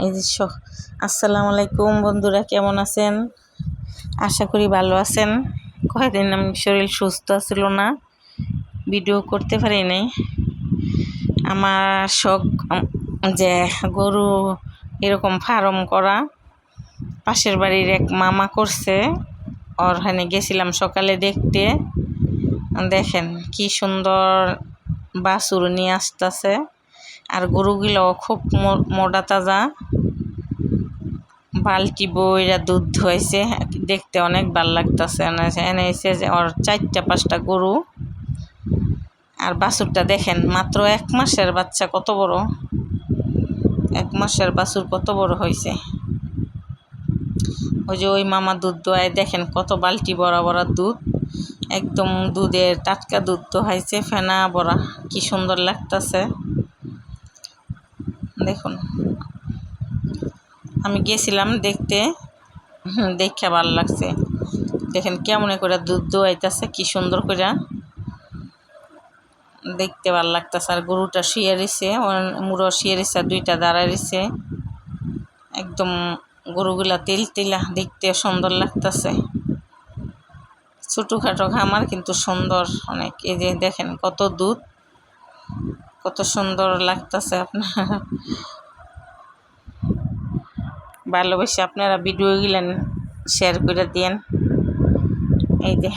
এই যে আসসালামু আলাইকুম বন্ধুরা, কেমন আছেন? আশা করি ভালো আছেন। কয়েকদিন আমি শরীর সুস্থ ছিল না, ভিডিও করতে পারি নাই। আমার শখ, যে গরু এরকম ফার্ম করা, পাশের বাড়ির এক মামা করছে, ওর ওখানে গেছিলাম সকালে দেখতে। দেখেন কি সুন্দর বাছুর নিয়ে আসতেছে। আর গরুগুলো খুব মোটা তাজা। বালতি বইরা দুধ হয়েছে দেখতে অনেক ভালো লাগতেছে। এনে এসে যে ওর চারটা, পাঁচটা গরু। আর বাছুরটা দেখেন, মাত্র এক মাসের বাচ্চা কত বড়? এক মাসের বাছুর কত বড় হয়েছে ওই যে ওই মামা দুধ দোয়ায় দেখেন কত বালতি বড়া বড়া দুধ। একদম দুধের টাটকা দুধ দোহাইছে ফেনা বড়া। কি সুন্দর লাগতেছে। দেখুন। আমি গেছিলাম দেখতে। দেখে ভালো লাগছে। দেখেন কেমন করে দুধ দোয়াইতেছে, কি সুন্দর করে। দেখতে ভালো লাগতেছে। আর গরুটা শুয়ে রয়েছে মুড়ো শুয়ে রয়েছে দুইটা দাঁড়ায় রয়েছে একদম গরুগুলা তেল তেলা দেখতে সুন্দর লাগতেছে। ছোটোখাটো খামার, কিন্তু সুন্দর অনেক। এই যে দেখেন কত দুধ। কত সুন্দর লাগতেছে আপনার। ভালোবেসে আপনারা ভিডিও গেলেন শেয়ার করে দিয়েন। এই যে।